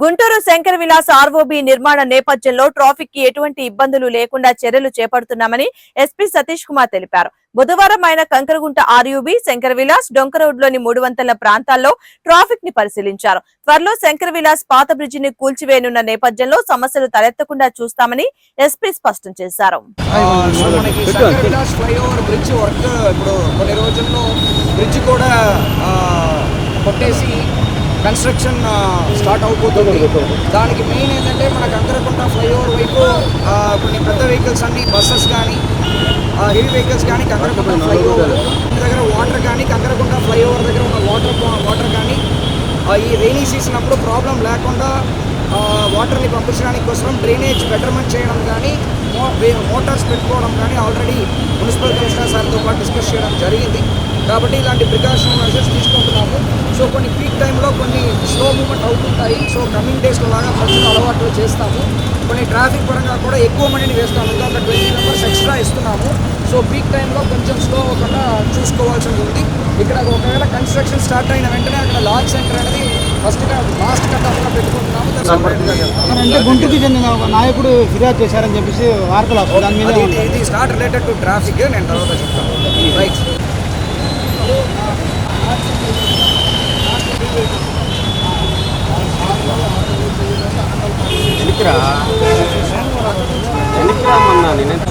Guntur Shankara Vilas ROB నిర్మాణ నేపథ్యంలో ట్రాఫిక్కి ఎటువంటి ఇబ్బందులు లేకుండా చర్యలు చేపడుతున్నామని ఎస్పీ సతీష్ కుమార్ తెలిపారు. బుధవారం ఆయన కంకరగుంట ఆర్యూబి శంకర విలాస్ డొంక రోడ్లోని మూడు వంతల ప్రాంతాల్లో ట్రాఫిక్ని పరిశీలించారు. త్వరలో శంకర విలాస్ పాత బ్రిడ్జిని కూల్చివేయనున్న నేపథ్యంలో సమస్యలు తలెత్తకుండా చూస్తామని ఎస్పీ స్పష్టం చేశారు. బ్రిడ్జ్ కూడా కొట్టేసి కన్స్ట్రక్షన్ స్టార్ట్ అవుతుంది దానికి మెయిన్ ఏంటంటే మనకు అంతరకుంట ఫ్లైఓవర్ వైపు కొన్ని పెద్ద వెహికల్స్ అన్ని బస్సెస్ కానీ హెవీ వెహికల్స్ కానీ కంకరకుంట ఫ్లైఓవర్. దగ్గర వాటర్ కానీ కంకరకుంట ఫ్లైఓవర్ దగ్గర ఉన్న వాటర్ వాటర్ కానీ ఈ రెయినీ సీజన్ అప్పుడు ప్రాబ్లం లేకుండా వాటర్ని పంపించడానికి కోసం డ్రైనేజ్ బెటర్మెంట్ చేయడం కానీ మోటార్స్ పెట్టుకోవడం కానీ ఆల్రెడీ మున్సిపల్ కమిషనర్ సార్తో పాటు డిస్కస్ చేయడం జరిగింది. కాబట్టి ఇలాంటి ప్రికాషన్ మెజర్స్ కొన్ని పీక్ టైంలో కొన్ని స్లో మూమెంట్ అవుతుంటాయి. సో కమింగ్ డేస్లో లాగా ప్రజలు అలవాట్లు చేస్తాము. కొన్ని ట్రాఫిక్ పరంగా కూడా ఎక్కువ మందిని వేస్తాము. ఇంకా ఒక ట్వంటీ మెంబర్స్ ఎక్స్ట్రా ఇస్తున్నాము. సో పీక్ టైంలో కొంచెం స్లో అవ్వకుండా చూసుకోవాల్సి ఉంది ఇక్కడ ఒకవేళ కన్స్ట్రక్షన్ స్టార్ట్ అయిన వెంటనే అక్కడ లాంచ్ సెంటర్ అనేది ఫస్ట్గా లాస్ట్ పెట్టుకుంటున్నాము. గా చేస్తాము. మరి అంటే గుంటూరుకి చెందిన ఒక నాయకుడు ఫిర్యాదు చేశారని చెప్పేసి వార్తలు వస్తాయి ఇది- ఇది స్టార్ట్ రిలేటెడ్ టు ట్రాఫిక్ నేను తర్వాత చెప్తాను. వెనక్కిరా వెనక్కి రామన్నా నేను